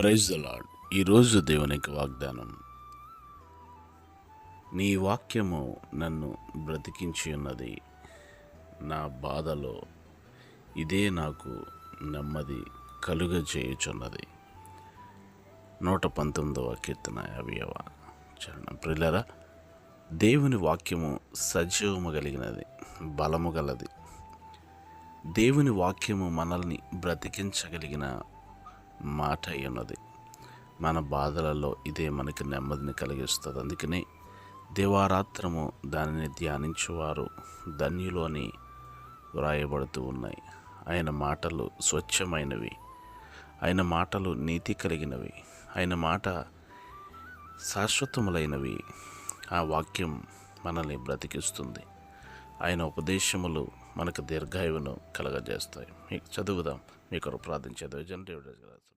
Praise the lord ఈరోజు దేవునికి వాగ్దానం. నీ వాక్యము నన్ను బ్రతికించి ఉన్నది. నా బాధలో ఇదే నాకు నెమ్మది కలుగజేయుచున్నది. నూట పంతొమ్మిదవ కీర్తన అవయవ చరణం. ప్రిల్లరా దేవుని వాక్యము సజీవము కలిగినది బలము గలది. దేవుని వాక్యము మనల్ని బ్రతికించగలిగిన మాట అయి ఉన్నది మన బాధలలో ఇదే మనకి నెమ్మదిని కలిగిస్తుంది. అందుకనే దేవారాత్రము దానిని ధ్యానించేవారు ధన్యులోని వ్రాయబడుతూ ఉన్నాయి. ఆయన మాటలు స్వచ్ఛమైనవి. ఆయన మాటలు నీతి కలిగినవి. ఆయన మాట శాశ్వతములైనవి. ఆ వాక్యం మనల్ని బ్రతికిస్తుంది. ఆయన ఉపదేశములు మనకు దీర్ఘాయువును కలగజేస్తాయి. మీకు చదువుదాం. మీకు ప్రార్థించేదో జనరేటర్